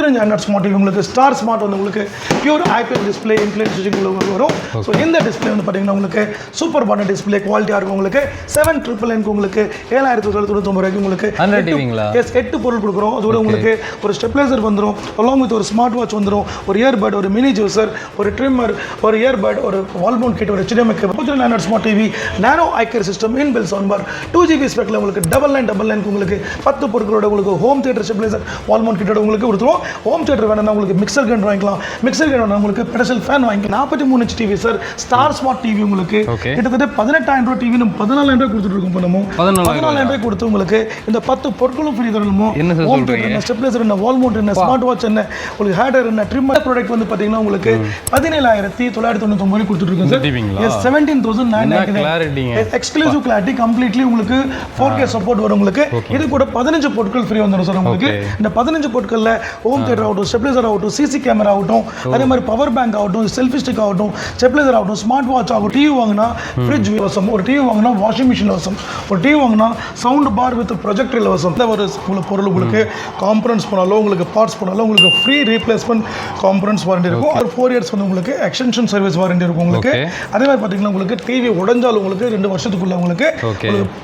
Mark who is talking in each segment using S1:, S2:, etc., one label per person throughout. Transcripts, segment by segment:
S1: இருபத்தி ரெண்டு Android smart TV உங்களுக்கு ஸ்டார் ஸ்மார்ட் வந்து உங்களுக்கு பியூர் ஐபிஎல் டிஸ்பிளே இன்ஃபிளியன்ஸ் உங்களுக்கு வரும். ஸோ இந்த டிஸ்பிளே வந்து பார்த்தீங்கன்னா உங்களுக்கு சூப்பர் பான டிஸ்பிளே குவாலிட்டியாக இருக்கும் உங்களுக்கு. செவன் ட்ரிபிள் எனக்கு உங்களுக்கு ஏழாயிரத்தி தொள்ளாயிரத்தி தொண்ணூத்தொம்பது ரூபாய்க்கு உங்களுக்கு
S2: ஹண்ட்ரட்
S1: எஸ் எட்டு பொருள் கொடுக்குறோம். அதோட உங்களுக்கு ஒரு ஸ்டெப்லைசர் வந்துடும் அலாங் வித் ஒரு ஸ்மார்ட் வாட்ச் வந்துடும் ஒரு இயர்பட் ஒரு மினி ஜூசர் ஒரு ட்ரிம்மர் ஒரு இயர்பட் ஒரு வால்மோன் கிட் ஒரு கேபிள் முப்பத்தி ரெண்டு smart TV nano eye care system inbuilt sound bar two GB ஸ்பெக்கில் உங்களுக்கு டபுள் நைன் டபுள் நைன் உங்களுக்கு பத்து பொருட்களோட உங்களுக்கு home theatre stabiliser wall mount கிட்டோட உங்களுக்கு கொடுத்துருவோம். ஹோம் தியேட்டர் வேணும்னா உங்களுக்கு மிக்சர் கிரைண்டர் வாங்கிக்கலாம். மிக்சர் கிரைண்டர் வேணும்னா உங்களுக்கு பெடசல் ஃபேன் வாங்கிக்கலாம். நாற்பத்தி மூணு inch TV sir star smart TV உங்களுக்கு. கிட்டத்தட்ட பதினெட்டாயிரம் ரூபாய் டிவி நம்ம பதினாலாயிரம் ரூபாய் கொடுத்துட்டு இருக்கோம் நம்ம
S2: பதினாலாயிரம்
S1: ரூபாய்? கொடுத்து உங்களுக்கு இந்த பத்து பொருட்களும் ஃப்ரீ தரணுமோ? ஹோம்? தியேட்டர் என்ன? ஸ்டெப்லைசர் என்ன? வால் மவுண்ட் என்ன? ஸ்மார்ட் வாட்ச் என்ன? உங்களுக்கு ஹேடர் என்ன? ட்ரிம்மர் ப்ராடக்ட் வந்து பார்த்தீங்கன்னா உங்களுக்கு பதினேழாயிரத்தி தொள்ளாயிரத்தி தொண்ணூத்தொம்பது கொடுத்துட்டு இருக்கோம் சார் செவன்டீன் தௌசண்ட் நைன்
S2: கிளாரிட்டிங்க
S1: எக்ஸ்க்ளூசிவ் கிளாரிட்டி கம்ப்ளீட்லி உங்களுக்கு ஃபோர் கே சப்போர்ட் வரும் உங்களுக்கு. இது கூட பதினஞ்சு பொருட்கள் ஃப்ரீ வந்துடும் சார் உங்களுக்கு. இந்த பதினஞ்சு பொருட்களில் ஹோம் தியேட்டர் ஆகட்டும் ஸ்டெப்லைசர் ஆகட்டும் சிசி கேமரா ஆகட்டும் அதே மாதிரி பவர் பேங்க் ஆகட்டும் செல்ஃபி ஸ்டிக் ஆகட்டும் ஸ்டெப்லைசர் ஆகட்டும் ஸ்மார்ட் வாட்ச் ஆகட்டும் டிவி வாங்கினா ஃப்ரிட்ஜ் இலவசம் ஒரு டிவி வாங்கினா வாஷிங் மிஷின் இலவசம் ஒரு டிவி வாங்கினா சவுண்ட் பார் வித் ப்ரொஜெக்டர் இலவசம். இந்த ஒரு உங்களுக்கு பொருள் உங்களுக்கு காம்பரன்ஸ் பண்ணாலோ உங்களுக்கு பார்ட்ஸ் பண்ணாலோ உங்களுக்கு ஃப்ரீ ரீப்ளேஸ்மெண்ட் காம்பரன்ஸ் வாரண்டி இருக்கும். ஒரு ஃபோர் இயர்ஸ் வந்து உங்களுக்கு எக்ஸ்டென்ஷன் சர்வீஸ் வாரண்டி இருக்கும் உங்களுக்கு. அதே மாதிரி பார்த்தீங்கன்னா உங்களுக்கு டிவி உடைஞ்சாலும் உங்களுக்கு ரெண்டு வருஷத்துக்குள்ள உங்களுக்கு.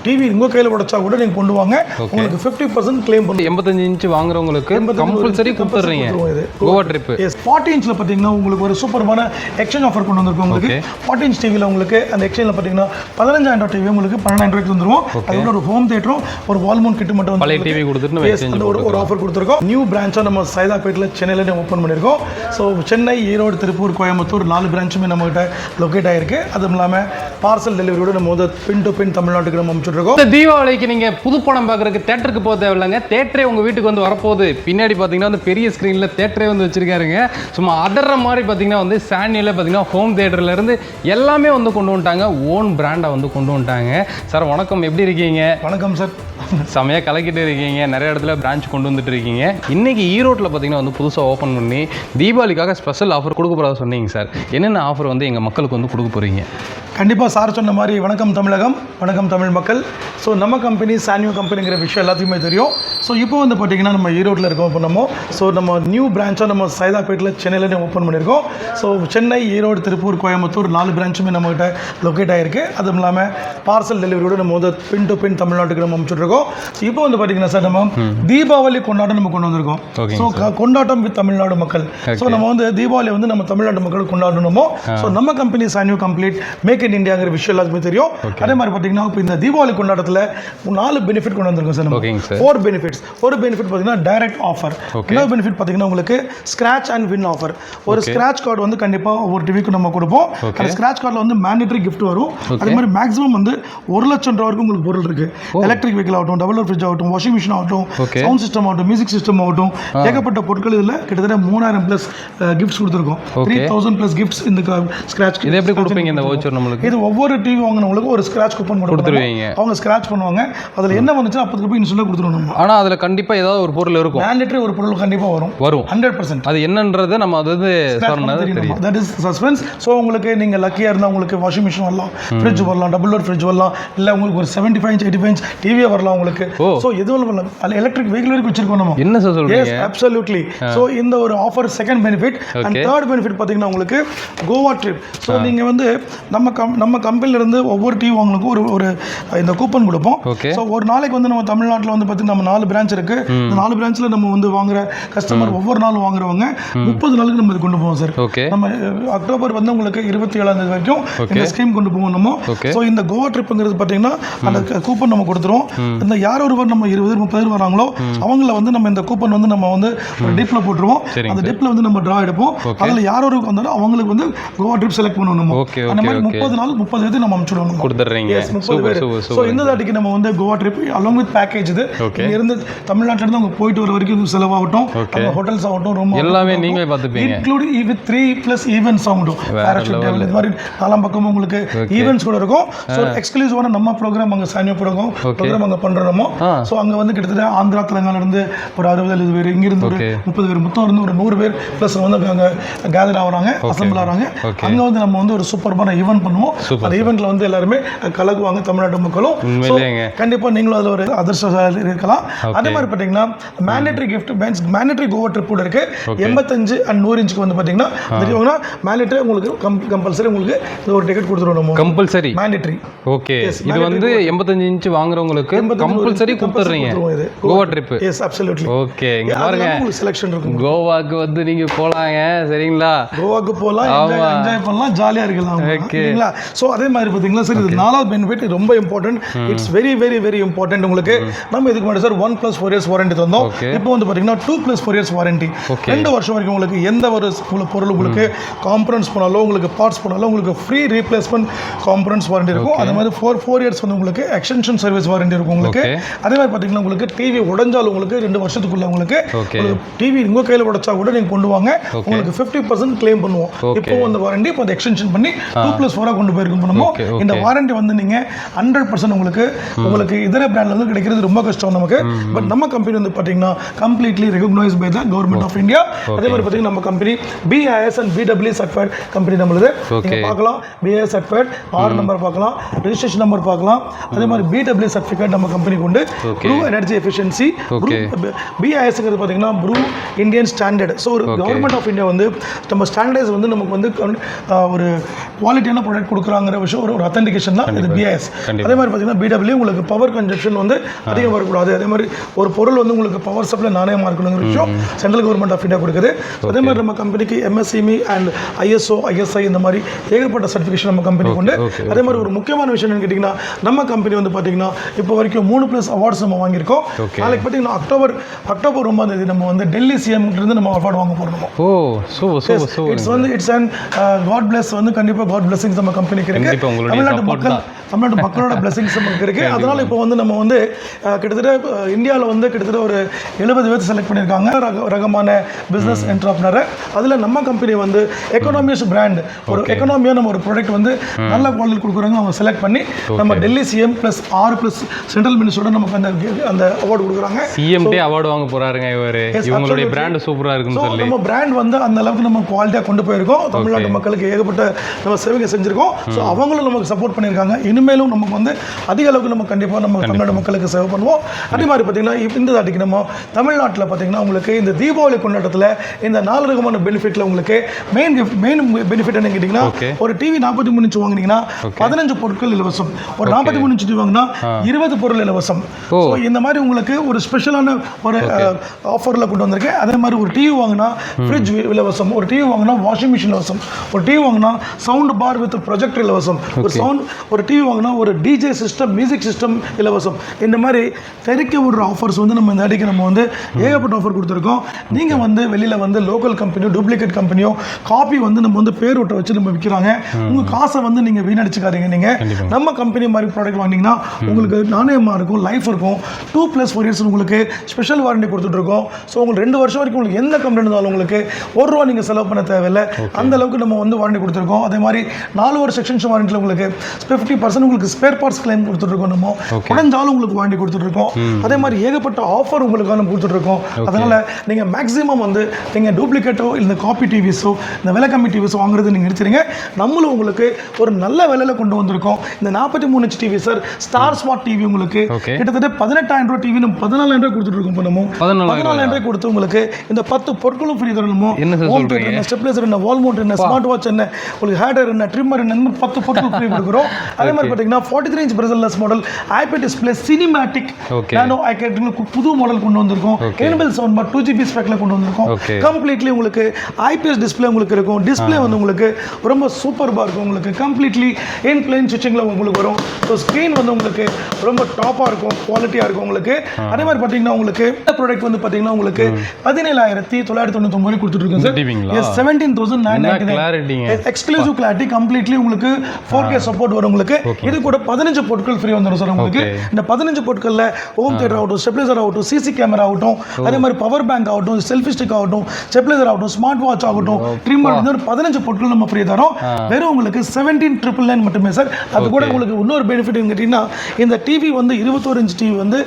S1: டிவி உங்க கையில் உடைச்சா கூட நீங்கள் கொண்டு வாங்க. உங்களுக்கு ஃபிஃப்டி பர்சன்ட் கிளைம் பண்ணுவோம்
S2: எண்பத்தஞ்சு இன்ச் வாங்குறவங்களுக்கு கம்பல்சரி கொடுத்துட்றீங்க கோவா ட்ரிப்பு
S1: எஸ் ஃபார்ட்டி இன்ச்சில் பார்த்தீங்கன்னா உங்களுக்கு ஒரு சூப்பரான எக்ஸ்சேஞ்ச் ஆஃபர் கொண்டு வந்திருக்கோம் உங்களுக்கு. ஃபார்ட்டி இன்ச் டிவியில் உங்களுக்கு அந்த எக்ஸ்சேஞ்சில் பார்த்தீங்கன்னா பதினஞ்சாயிரம் டிவி உங்களுக்கு பன்னெண்டாயிரம் ரூபாய்க்கு வந்துருவோம் அதோட ஒரு ஹோம் தியேட்டரும் ஒரு வால்மோன் கிட்டு மட்டும் வந்து
S2: பழைய டிவி கொடுத்துட்டு
S1: ஒரு ஒரு ஆஃபர் கொடுத்துருக்கோம். நியூ பிரான்ச்சாக நம்ம சைதாப்பேட்டில் சென்னையில் ஓப்பன் பண்ணியிருக்கோம். ஸோ சென்னை ஈரோடு திருப்பூர் கோயம்புத்தூர் நாலு பிரான்ச்சுமே நம்மகிட்ட லொக்கேட் ஆயிருக்கு. அதுவும் இல்லாமல் பார்சல் டெலிவரியோட நம்ம வந்து பின் டு பின் தமிழ்நாட்டுக்கு நம்ம அனுப்பிச்சுட்டு இருக்கோம்
S2: இந்த தீபாவளிக்கு நீங்க புது படம் பார்க்கறதுக்கு தேட்டருக்கு போக தேவையில்லைங்க. தேட்டரே உங்க வீட்டுக்கு வந்து வரப்போகுது. பின்னாடி பார்த்தீங்கன்னா வந்து பெரிய ஸ்க்ரீனில் தேட்டரே வந்து வச்சிருக்காருங்க. சும்மா அதர்ற மாதிரி பார்த்தீங்கன்னா வந்து சானியில் பார்த்தீங்கன்னா ஹோம் தேட்டர்லேருந்து எல்லாமே வந்து கொண்டு வந்துட்டாங்க. ஓன் பிராண்டை வந்து கொண்டு வந்துட்டாங்க. சார் வணக்கம். எப்படி இருக்கீங்க?
S1: வணக்கம் சார்
S2: செமையாக கலக்கிட்டு இருக்கீங்க. நிறைய இடத்துல பிரான்ச் கொண்டு வந்துட்டு இருக்கீங்க. இன்னைக்கு ஈரோட்டில் பார்த்தீங்கன்னா வந்து புதுசாக ஓப்பன் பண்ணி தீபாவளிக்காக ஸ்பெஷல் ஆஃபர் கொடுக்க போகிறதா சொன்னீங்க சார் என்னென்ன ஆஃபர் வந்து எங்கள் மக்களுக்கு வந்து கொடுக்க போகிறீங்க
S1: கண்டிப்பாக சார் சொன்ன மாதிரி வணக்கம் தமிழகம் வணக்கம் தமிழ் மக்கள். ஸோ நம்ம கம்பெனி சானியோ கம்பெனிங்கிற விஷயம் எல்லாத்துக்குமே தெரியும். ஸோ இப்போ வந்து பார்த்தீங்கன்னா நம்ம ஈரோட்டில் இருக்கோம் பண்ணமோ ஸோ நம்ம நியூ பிரான்ச்சாக நம்ம சைதாப்பேட்டில் சென்னையில் ஓப்பன் பண்ணியிருக்கோம். ஸோ சென்னை ஈரோடு திருப்பூர் கோயம்புத்தூர் நாலு பிரான்ச்சுமே நம்மகிட்ட லொக்கேட் ஆகிருக்கு அதுவும் இல்லாமல் பார்சல் டெலிவரியோட நம்ம வந்து பின் டு பின் தமிழ்நாட்டுக்கு நம்ம அனுப்பிச்சுட்ருக்கோம் ஸோ இப்போ வந்து பார்த்தீங்கன்னா சார் நம்ம தீபாவளி கொண்டாட்டம் நம்ம கொண்டு வந்திருக்கோம். ஸோ கொண்டாட்டம் வித் தமிழ்நாடு மக்கள். ஸோ நம்ம வந்து தீபாவளி வந்து நம்ம தமிழ்நாடு மக்கள் கொண்டாடணுமோ? ஸோ நம்ம company Sanyo complete make in இந்தியாங்கிற விஷயம் எல்லாத்துக்குமே தெரியும். அதே மாதிரி பார்த்தீங்கன்னா இப்போ இந்த தீபாவளி கொண்டாட்டத்தில் நாலு பெனிஃபிட் கொண்டு வந்திருக்கோம் சார் நம்ம. ஃபோர் பெனிஃபிட்ஸ் ஒரு பெனிஃபிட் பார்த்தீங்கன்னா டைரக்ட் ஆஃபர் இன்னொரு பெனிஃபிட் பார்த்தீங்கன்னா உங்களுக்கு ஸ்க்ராட்ச் அண்ட் வின் ஆஃபர் ஒரு ஸ்க்ராட்ச் கார்டு வந்து கண்டிப்பாக ஒவ்வொரு டிவிக்கு நம்ம கொடுப்போம். அந்த ஸ்க்ராட்ச் கார்டில் வந்து மேண்டேட்டரி gift வரும். அதே மாதிரி மேக்ஸிமம் வந்து ஒரு லட்சம் ரூபா வரைக்கும் உங்களுக்கு பொருள் இருக்கு. எலக்ட்ரிக் வெஹிக்கிள் ஆகட்டும் டபுள் டோர் ஃப்ரிட்ஜ் ஆகட்டும் வாஷிங் மிஷின் ஆகட்டும். சவுண்ட் சிஸ்டம் ஆகட்டும் மியூசிக் சிஸ்டம் ஆகட்டும் ஏகப்பட்ட பொருட்கள் இதில் கிட்டத்தட்ட மூணாயிரம் ப்ளஸ் கிஃப்ட்ஸ் கொடுத்துருக்கோம். த்ரீ தௌசண்ட் ப்ளஸ் கிஃப்ட்ஸ் இந்த ஸ்க்ராட்ச்
S2: இது எப்படி கொடுப்பீங்க இந்த வவுச்சர் நம்மளுக்கு?
S1: இது ஒவ்வொரு டிவி வாங்கினவங்களுக்கு ஒரு ஸ்க்ராட்ச் கூப்பன்
S2: கொடுத்துருவீங்க.
S1: அவங்க ஸ்க்ராட்ச் பண்ணுவாங்க. அதில் என்ன வந்துச்சு அப்போதுக்கு போய் இன்ஸ்டன்ட்டாக கொடுத்துருவோம் நம்ம.
S2: ஆனால் அதில் கண்டிப்பாக ஏதாவது ஒரு பொருள் இருக்கும்.
S1: மேண்டேட்டரி ஒரு பொருள் கண்டிப்பாக வரும்.
S2: வரும்.
S1: ஹண்ட்ரட் பர்சன்ட்
S2: அது என்னன்றது நம்ம அது வந்து தெரியும்
S1: தட் இஸ் சஸ்பென்ஸ் ஸோ உங்களுக்கு நீங்கள் லக்கியாக இருந்தால் உங்களுக்கு வாஷிங் மிஷின் வரலாம். ஃப்ரிட்ஜ் வரலாம் டபுள் டோர் ஃப்ரிட்ஜ் வரலாம். இல்லை உங்களுக்கு ஒரு seventy five inch eighty five inch டிவியே வரலாம். உங்களுக்கு. ஸோ எதுவும் அதில் எலக்ட்ரிக் வெஹிக்கிள் வரைக்கும் வச்சிருக்கோம் நம்ம.
S2: என்ன சார் சொல்றீங்க?
S1: அப்சல்யூட்லி ஸோ இந்த ஒரு offer second benefit and. Third benefit பார்த்தீங்கன்னா உங்களுக்கு கோவா ட்ரிப் ஸோ நீங்கள் வந்து நம்ம கம் நம்ம கம்பெனில இருந்து ஒவ்வொரு டிவி வாங்கலுக்கும் ஒரு ஒரு இந்த கூப்பன் கொடுப்போம். ஸோ ஒரு நாளைக்கு வந்து நம்ம தமிழ்நாட்டில் வந்து பார்த்தீங்கன்னா நம்ம நாலு பிரான்ச் இருக்கு. நாலு பிரான்ச்சில் நம்ம வந்து வாங்குற கஸ்டமர் ஒவ்வொரு நாளும் வாங்குறவங்க முப்பது நாளுக்கு நம்ம இது கொண்டு போவோம் சார் நம்ம அக்டோபர் வந்து உங்களுக்கு இருபத்தி ஏழாம் தேதி வரைக்கும் இந்த ஸ்கீம் கொண்டு போவோம் நம்ம. ஸோ இந்த கோவா ட்ரிப்புங்கிறது பார்த்தீங்கன்னா அந்த கூப்பன் நம்ம கொடுத்துருவோம். இந்த யார் ஒருவர் நம்ம இருபது முப்பது பேர் வராங்களோ அவங்கள வந்து நம்ம இந்த கூப்பன் வந்து நம்ம வந்து ஒரு டிப்ல போட்டுருவோம். அந்த டிப்ல வந்து நம்ம டிரா எடுப்போம். அதில் யார் ஒரு வந்தாலும் அவங்களுக்கு வந்து கோவா ட்ரிப் செலக்ட்
S2: Okay,
S1: அந்த மாதிரி. முப்பது நாள் முப்பது பேருக்கு நம்ம அனுப்பிச்சிடுவோம் நம்ம.
S2: கொடுத்துட்றீங்க.
S1: முப்பது பேர். ஸோ இந்த தாட்டிக்கு நம்ம வந்து Goa trip along with package இது. இருந்து தமிழ்நாட்டில இருந்து அவங்க போயிட்டு வர வரைக்கும் செலவாகட்டும். ஹோட்டல்ஸ் ஆகட்டும் ரூம்
S2: எல்லாமே நீங்களே பார்த்துப்பீங்க.
S1: Including with three plus events ஆகட்டும். இது மாதிரி நாலாம் பக்கமும் உங்களுக்கு ஈவெண்ட்ஸ் கூட இருக்கும். ஸோ எக்ஸ்க்ளூசிவான நம்ம ப்ரோக்ராம் அங்கே சானியோ ப்ரோக்ராம் ப்ரோக்ராம் அங்கே பண்ணுறோம் பண்ணுறோம். ஸோ அங்கே வந்து கிட்டத்தட்ட ஆந்திரா தெலுங்கானா இருந்து ஒரு அறுபது எழுபது பேர். இங்கிருந்து ஒரு. முப்பது பேர் மொத்தம் இருந்து ஒரு நூறு பேர் ப்ளஸ் வந்து அங்கே கேதர் ஆகுறாங்க அசம்பிள் ஆகிறாங்க. அங்கே வந்து நம்ம வந்து ஒரு சூப்பரான ஈவெண்ட் பண்ணுவோம். அந்த ஈவெண்ட்டில் வந்து எல்லாருமே கலக்குவாங்க தமிழ்நாட்டு மக்களும். So,
S2: உண்மையிலேங்க.
S1: கண்டிப்பா நீங்களும் அதில் ஒரு அதிர்ஷ்டசாலி இருக்கலாம். அதே மாதிரி பார்த்தீங்கன்னா மேண்டேட்டரி கிஃப்ட் பேன்ஸ் மேண்டேட்டரி கோவா ட்ரிப் கூட இருக்கு. எண்பத்தஞ்சு அண்ட் நூறு இன்ச்சுக்கு வந்து பார்த்தீங்கன்னா தெரியுங்கன்னா மேண்டேட்டரி உங்களுக்கு கம்பல்சரி உங்களுக்கு ஒரு டிக்கெட் கொடுத்துருவோம்
S2: கம்பல்சரி
S1: மேண்டேட்டரி
S2: ஓகே இது வந்து எண்பத்தஞ்சு இன்ச் வாங்குறவங்களுக்கு கம்பல்சரி கொடுத்துட்றீங்க
S1: இது.
S2: Goa trip
S1: yes absolutely
S2: okay இங்க பாருங்க.
S1: உங்களுக்கு செலெக்ஷன் இருக்கும்.
S2: கோவாக்கு வந்து நீங்க போலாங்க சரிங்களா?
S1: கோவாக்கு போகலாம் என்ஜாய் பண்ணலாம் ஜாலியாக இருக்கலாம். ஓகேங்களா ஸோ அதே மாதிரி பார்த்தீங்களா சார் இது நாலாவது பெனிஃபிட் ரொம்ப important it's very very very important உங்களுக்கு. நம்ம இதுக்கு முன்னாடி sir one plus four years warranty தந்தோம். இப்போ வந்து பார்த்தீங்கன்னா two plus four years warranty. ரெண்டு வருஷம் வரைக்கும் உங்களுக்கு எந்த ஒரு பொருள் உங்களுக்கு காம்பனன்ஸ் போனாலும் உங்களுக்கு பார்ட்ஸ் போனாலும் உங்களுக்கு ஃப்ரீ ரீப்ளேஸ்மெண்ட் காம்பனன்ஸ் வாரண்டி இருக்கும். அதே மாதிரி ஃபோர் ஃபோர் இயர்ஸ் வந்து உங்களுக்கு எக்ஸ்டென்ஷன் சர்வீஸ் வாரண்டி இருக்கும் உங்களுக்கு.
S2: Okay.
S1: அதே மாதிரி பார்த்தீங்கன்னா உங்களுக்கு டிவி உடஞ்சாலும் உங்களுக்கு ரெண்டு வருஷத்துக்குள்ள உங்களுக்கு. டிவி உங்க கையில் உடைச்சா கூட நீங்கள் கொண்டு வாங்க. உங்களுக்கு ஃபிஃப்டி பர்சன்ட் கிளைம் பண்ணுவோம். இப்போ அந்த வாரண்டி இப்போ எக்ஸ்டென்ஷன் பண்ணி டூ ப்ளஸ் ஃபோராக கொண்டு போயிருக்கோம் பண்ணுமோ. இந்த வாரண்டி வந்து நீங்கள் ஹண்ட்ரட் பர்சன்ட் உங்களுக்கு உங்களுக்கு இதர பிராண்ட்ல இருந்து கிடைக்கிறது ரொம்ப கஷ்டம் நமக்கு. பட் நம்ம கம்பெனி வந்து பார்த்தீங்கன்னா completely recognise by the government of India அதே மாதிரி பார்த்தீங்கன்னா நம்ம company BIS and BW certified company நம்மளுது.
S2: Okay.
S1: நீங்க பார்க்கலாம் பிஐஎஸ் சர்டிஃபைட் ஆர் நம்பர் பார்க்கலாம். ரெஜிஸ்ட்ரேஷன் நம்பர் பார்க்கலாம். அதே மாதிரி பிடபிள்யூ சர்டிஃபிகேட் நம்ம company
S2: Okay.
S1: Bureau energy efficiency. பிஐஎஸ்ங்கிறது பார்த்தீங்கன்னா ப்ரூ இந்தியன் ஸ்டாண்டர்ட் ஸோ ஒரு கவர்மெண்ட் ஆஃப் இந்தியா வந்து நம்ம ஸ்டாண்டர்டைஸ் வந்து நமக்கு வந்து ஒரு குவாலிட்டியான ப்ராடக்ட் கொடுக்குறாங்கிற விஷயம் ஒரு ஒரு அத்தன்டிகேஷன் தான் இது பிஐஎஸ். அதே மாதிரி பார்த்தீங்கன்னா பிடபிள்யூ உங்களுக்கு பவர் கன்ஜப்ஷன் வந்து அதிகம் வரக்கூடாது. அதே மாதிரி ஒரு பொருள் வந்து உங்களுக்கு பவர் சப்ளை நாணயமாக இருக்கணுங்கிற விஷயம் சென்ட்ரல் கவர்மெண்ட் ஆஃப் இந்தியா கொடுக்குது. அதே மாதிரி நம்ம கம்பெனிக்கு எம்எஸ்சிமி அண்ட் ஐஎஸ்ஓ ஐஎஸ்ஐ இந்த மாதிரி ஏகப்பட்ட சர்டிஃபிகேஷன் நம்ம கம்பெனி கொண்டு
S2: okay,
S1: அதே மாதிரி ஒரு முக்கியமான விஷயம் என்னன்னு கேட்டிங்கன்னா நம்ம கம்பெனி வந்து பார்த்தீங்கன்னா இப்போ வரைக்கும் மூணு ப்ளஸ் அவார்ட்ஸ் நம்ம வாங்கியிருக்கோம். நாளைக்கு பார்த்தீங்கன்னா அக்டோபர் அக்டோபர் ஒன்பதாம் தேதி நம்ம வந்து டெல்லி சிஎம் இருந்து நம்ம அவார்டு வாங்க போகிறோம்
S2: ஓ சோ சோ
S1: இட்ஸ் வந்து இட்ஸ் அண்ட் காட் பிளஸ் வந்து கண்டிப்பாக காட் பிளஸிங்ஸ் நம்ம கம்பெனிக்கு இருக்கு. தமிழ்நாட்டு மக்கள் தமிழ்நாட்டு மக்களோட பிளஸிங்ஸ் நமக்கு இருக்கு. அதனால இப்போ வந்து நம்ம வந்து அஹ், கிட்டத்தட்ட இந்தியாவில் வந்து கிட்டத்தட்ட ஒரு எழுபது பேர் செலக்ட் பண்ணியிருக்காங்க. ரக ரகமான பிஸ்னஸ் என்டர்பிரினர் அதில் நம்ம கம்பெனி வந்து எக்கனாமியஸ் பிராண்ட் ஒரு எக்கனாமியாக நம்ம ஒரு ப்ராடக்ட் வந்து நல்ல குவாலிட்டி கொடுக்குறாங்க அவங்க செலக்ட் பண்ணி நம்ம டெல்லி சிஎம் ப்ளஸ் ஆறு ப்ளஸ் சென்ட்ரல் மினிஸ்டரோட நமக்கு அந்த அந்த அவார்டு கொடுக்குறாங்க.
S2: சிஎம்டி அவார்டு வாங்க போறாருங்க இவரு. இவங்களுடைய. பிராண்ட் சூப்பரா இருக்குன்னு சொல்லி.
S1: நம்ம பிராண்ட் வந்து அந்த அளவுக்கு நம்ம குவாலிட்டியாக கொண்டு போயிருக்கோம். தமிழ்நாட்டு மக்களுக்கு ஏகப்பட்ட நம்ம சேவைகள் செஞ்சிருக்கோம். ஸோ அவங்களும் நமக்கு சப்போர்ட் பண்ணியிருக்காங்க. இனிமேலும் நமக்கு வந்து அதிக அளவுக்கு நம்ம கண்டிப்பாக நம்ம தமிழ்நாடு மக்களுக்கு சேவை பண்ணுவோம். அதே மாதிரி பார்த்தீங்கன்னா இந்த தாட்டிக்கு நம்ம தமிழ்நாட்டில் பார்த்தீங்கன்னா உங்களுக்கு இந்த தீபாவளி கொண்டாட்டத்தில் இந்த நாலு ரகமான பெனிஃபிட்டில் உங்களுக்கு மெயின் மெயின் பெனிஃபிட் என்ன கேட்டிங்கன்னா. ஒரு டிவி நாற்பத்தி மூணு இன்ச்சு வாங்கினீங்கன்னா பதினஞ்சு பொருட்கள் இலவசம். ஒரு நாற்பத்தி மூணு இன்ச்சு டிவி வாங்கினா இருபது பொருள் இலவசம். ஸோ இந்த மாதிரி உங்களுக்கு ஒரு ஸ்பெஷலான ஒரு ஆஃபரில் கொண்டு வந்திருக்கேன். அதே மாதிரி ஒரு டிவி வாங்கினா ஃப்ரிட்ஜ் இலவசம் ஒரு டிவி வாங்கினா வாஷிங் மிஷின் இலவசம் ஒரு டிவி வாங்கினா சவுண்ட் பார் வித் ப்ரொஜெக்டர் இலவசம் ஒரு சவுண்ட் ஒரு டிவி வாங்கினா ஒரு டிஜே சிஸ்டம் மியூசிக் சிஸ்டம் இலவசம். இந்த மாதிரி தெரிக்க விடுற ஆஃபர்ஸ் வந்து நம்ம இந்த அடிக்கு நம்ம வந்து ஏகப்பட்ட ஆஃபர் கொடுத்துருக்கோம். நீங்கள் வந்து வெளியில் வந்து லோக்கல் கம்பெனியோ டூப்ளிகேட் கம்பெனியோ காப்பி வந்து நம்ம வந்து பேர் விட்ட வச்சு நம்ம விற்கிறாங்க உங்கள் காசை வந்து நீங்கள் வீணடிச்சுக்காதீங்க நீங்கள். நம்ம கம்பெனி மாதிரி ப்ராடக்ட் வாங்கினீங்கன்னா உங்களுக்கு நாணயமாக இருக்கும் லைஃப் இருக்கும். டூ ப்ளஸ் ஃபோர் இயர்ஸ் உங்களுக்கு ஸ்பெஷல் வாரண்டி கொடுத்துட்ருக்கோம் ஸோ உங்களுக்கு ரெண்டு வருஷம் வரைக்கும் உங்களுக்கு எந்த கம்ப்ளைண்ட் இருந்தாலும் உங்களுக்கு ஒரு ரூபா நீங்கள் செலவு பண்ண தேவையில்லை. அந்த அளவுக்கு நம்ம வந்து வாரண்டி கொடுத்துருக்கோம். அதே மாதிரி நாலு வருஷம் எக்ஸ்டென்ஷன் வாரண்டியில் உங்களுக்கு ஃபிஃப்டி பர்சன்ட் உங்களுக்கு ஸ்பேர் பார்ட்ஸ் கிளைம் கொடுத்துட்ருக்கோம் நம்ம. உடஞ்சாலும் உங்களுக்கு வாரண்டி கொடுத்துட்ருக்கோம் அதே மாதிரி ஏகப்பட்ட ஆஃபர் உங்களுக்கு நம்ம கொடுத்துட்ருக்கோம் அதனால் நீங்கள் மேக்ஸிமம் வந்து நீங்கள் டூப்ளிகேட்டோ இல்லை காப்பி டிவிஸோ இந்த விலை கம்மி டிவிஸோ வாங்குறது நீங்கள் நிறுத்திடுங்க. நம்மளும் உங்களுக்கு ஒரு நல்ல விலையில் கொண்டு வந்திருக்கோம். இந்த நாற்பத்தி மூணு inch TV sir star smart TV உங்களுக்கு. கிட்டத்தட்ட பதினெட்டாயிரம் ரூபாய் டிவி நம்ம பதினாலாயிரம் ரூபாய் கொடுத்துட்டு இருக்கோம் இப்போ நம்ம
S2: பதினாலாயிரம்
S1: ரூபாய் கொடுத்து உங்களுக்கு இந்த பத்து பொருட்களும் ஃப்ரீ தரணுமோ?
S2: என்ன சார்
S1: ஹோம்
S2: சொல்றீங்க?
S1: தேட்டர் என்ன ஸ்டெப்லைசர் என்ன வால் மவுண்ட் என்ன ஸ்மார்ட் வாட்ச் என்ன உங்களுக்கு ஹேடர் என்ன ட்ரிம்மர் என்ன பத்து பொருட்கள் ஃப்ரீ கொடுக்குறோம். அதே மாதிரி பார்த்தீங்கன்னா forty three inch bezelless model IP display cinematic. Nano ஐகேட்டுக்கு புது மாடல் கொண்டு வந்திருக்கோம். Enable sound bar two GB ஸ்பெக்கில் கொண்டு வந்திருக்கோம். கம்ப்ளீட்லி உங்களுக்கு ஐபிஎஸ் டிஸ்பிளே உங்களுக்கு இருக்கும். டிஸ்பிளே வந்து உங்களுக்கு ரொம்ப சூப்பர்பாக இருக்கும். உங்களுக்கு கம்ப்ளீட்லி இன் பிளைன் சுவிச்சிங்கில் உங்களுக்கு வரும். ஸோ ஸ்க்ரீன் வந்து உங்களுக்கு ரொம்ப டாப்பாக இருக்கும் குவாலிட்டியாக இருக்கும் உங்களுக்கு. அதே மாதிரி பார்த்தீங்கன்னா உங்களுக்கு இந்த ப்ராடக்ட் வந்து பார்த்தீங்கன்னா உங்களுக்கு பதினேழாயிரத்தி தொள்ளாயிரத்தி தொண்ணூத்தொம்பது கொடுத்துருக்கோம் sir? Seventeen thousand nine exclusive clarity completely உங்களுக்கு ஃபோர் கே சப்போர்ட் வரும் உங்களுக்கு. இது கூட பதினஞ்சு பொருட்கள் ஃப்ரீ வந்துடும் சார் உங்களுக்கு. இந்த பதினஞ்சு பொருட்களில் ஹோம் தியேட்டர் ஆகட்டும் ஸ்டெப்லைசர் ஆகட்டும் சிசி கேமரா ஆகட்டும் அதே மாதிரி பவர் பேங்க் ஆகட்டும் செல்ஃபி ஸ்டிக் ஆகட்டும் ஸ்டெப்லைசர் ஆகட்டும் ஸ்மார்ட் வாட்ச் ஆகட்டும் ட்ரிம்மர் ஒரு பதினஞ்சு பொருட்கள் நம்ம ஃப்ரீ தரோம். வெறும் உங்களுக்கு செவன்டீன் ட்ரிபிள் நைன் மட்டுமே சார். அது கூட உங்களுக்கு இன்னொரு பெனிஃபிட் கேட்டிங்கன்னா இந்த டிவி வந்து இருபத்தோரு இன்ச் டிவி வந்து.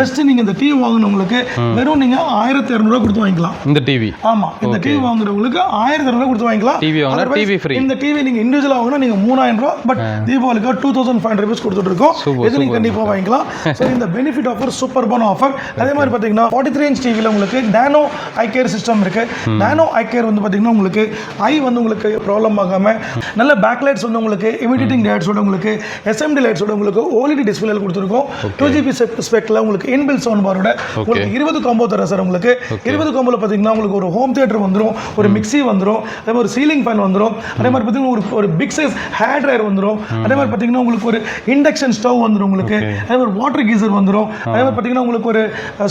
S1: ஜஸ்ட் நீங்கள் இந்த டிவி வாங்கினவங்களுக்கு வெறும் நீங்கள் ஆயிரத்தி இரநூறுவா கொடுத்து வாங்கிக்கலாம்.
S2: இந்த டிவி
S1: ஆமா. இந்த டிவி வாங்குறவங்களுக்கு ஆயிரத்தி இரநூறுவா கொடுத்து வாங்கிக்கலாம்.
S2: TV வாங்கினா TV free.
S1: இந்த டிவி நீங்க இண்டிவிஜுவலா வாங்கினா நீங்க மூணாயிரம் ரூபா பட் தீபாவளிக்கு two thousand five hundred rupees கொடுத்துட்டு இருக்கோம் இது நீங்க கண்டிப்பா வாங்கிக்கலாம். ஸோ இந்த பெனிஃபிட் ஆஃபர் சூப்பர்பான ஆஃபர் அதே மாதிரி பாத்தீங்கன்னா ஃபார்ட்டி த்ரீ இன்ச் டிவியில் உங்களுக்கு நானோ ஐ கேர் சிஸ்டம் இருக்கு. நானோ ஐ கேர் வந்து பாத்தீங்கன்னா உங்களுக்கு ஐ வந்து உங்களுக்கு ப்ராப்ளம் ஆகாம நல்ல பேக் லைட்ஸ் வந்து உங்களுக்கு இமிடிட்டிங் லைட்ஸோட உங்களுக்கு எஸ்எம்டி லைட்ஸோட உங்களுக்கு ஓலிடி டிஸ்பிளே கொடுத்துருக்கோம். டூ ஜிபி ஸ்பெக்கில் உங்களுக்கு இன்பில் சவுண்ட் பாரோட உங்களுக்கு இருபது காம்போ தரேன் சார் உங்களுக்கு. இருபது காம்போல பார்த்தீங்கன்னா உங்களுக்கு ஒரு ஹோம் தியேட்டர் வந்துடும் ஒரு மிக்ஸி வந்துடும் அதே மாதிரி சீலிங் ஃபேன் வந்துடும் அதே மாதிரி பார்த்தீங்கன்னா ஒரு ஒரு பிக் சைஸ் ஹேர் ட்ரையர் வந்துடும் அதே மாதிரி பார்த்தீங்கன்னா உங்களுக்கு ஒரு இண்டக்ஷன் ஸ்டவ் வந்துடும் உங்களுக்கு. அதே மாதிரி வாட்டர் கீசர் வந்துடும் அதே மாதிரி பார்த்தீங்கன்னா உங்களுக்கு ஒரு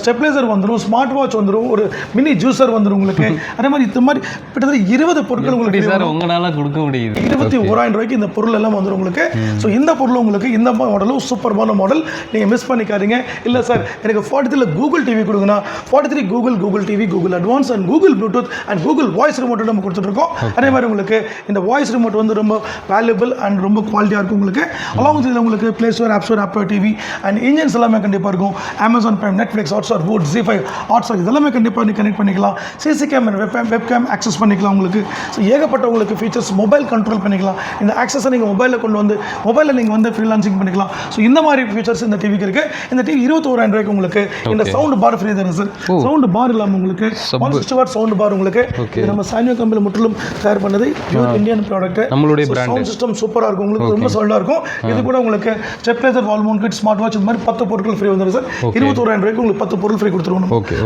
S1: ஸ்டெப்லைசர் வந்துடும் ஸ்மார்ட் வாட்ச் வந்துடும் ஒரு மினி ஜூசர் வந்துடும் உங்களுக்கு. அதே மாதிரி இந்த மாதிரி கிட்டத்தட்ட இருபது பொருட்கள் உங்களுக்கு
S2: சார் உங்களால கொடுக்க முடியுது?
S1: இருபத்தி ஓராயிரம் ரூபாய்க்கு இந்த பொருள் எல்லாம் வந்துடும் உங்களுக்கு. ஸோ இந்த பொருள் உங்களுக்கு இந்த மாடலும் சூப்பர்பான மாடல் நீங்கள் மிஸ் பண்ணிக்காதீங்க. இல்லை சார் எனக்கு ஃபார்ட்டி த்ரீல கூகுள் டிவி கொடுங்கண்ணா. Forty three Google Google TV Google advance and Google Bluetooth and Google voice remote நம்ம கொடுத்துட்ருக்கோம் அதே மாதிரி உங்களுக்கு இந்த வாய்ஸ் ரிமோட் வந்து ரொம்ப வேல்யூபிள் அண்ட் ரொம்ப குவாலிட்டியாக இருக்கும் உங்களுக்கு. அலாங் இதில் உங்களுக்கு ப்ளே ஸ்டோர் ஆப் ஸ்டோர் ஆப்போ டிவி அண்ட் இன்ஜின்ஸ் எல்லாமே கண்டிப்பாக இருக்கும். Amazon Prime Netflix Hotstar Voot Zee five Hotstar இதெல்லாமே கண்டிப்பாக நீ கனெக்ட் பண்ணிக்கலாம். CC camera web webcam access பண்ணிக்கலாம் உங்களுக்கு. ஸோ ஏகப்பட்ட உங்களுக்கு ஃபீச்சர்ஸ் மொபைல் கண்ட்ரோல் பண்ணிக்கலாம். இந்த ஆக்சஸை நீங்கள் மொபைலில் கொண்டு வந்து மொபைலில் நீங்கள் வந்து ஃப்ரீலான்சிங் பண்ணிக்கலாம். ஸோ இந்த மாதிரி ஃபீச்சர்ஸ் இந்த டிவிக்கு இருக்குது இந்த டிவி இருபத்தோராயிரம் ரூபாய்க்கு உங்களுக்கு இந்த சவுண்ட் பார் ஃப்ரீ தரும் சார் சவுண்ட் பார் இல்லாமல் உங்களுக்கு one sixty watt sound bar உங்களுக்கு நம்ம சானியோ கம்பெனியில் முற்றிலும் தயார் பண்ணது. பியூர் இந்தியன் ப்ராடக்ட்
S2: நம்மளுடைய brand.
S1: சவுண்ட் சிஸ்டம் சூப்பராக இருக்கும். உங்களுக்கு ரொம்ப சவுண்டாக இருக்கும். இது கூட உங்களுக்கு stabiliser wall mount kit smart watch இந்த மாதிரி பத்து பொருட்கள் ஃப்ரீ வந்துடும் சார் இருபத்தோராயிரம் ரூபாய்க்கு உங்களுக்கு பத்து பொருள் ஃப்ரீ கொடுத்துருவோம்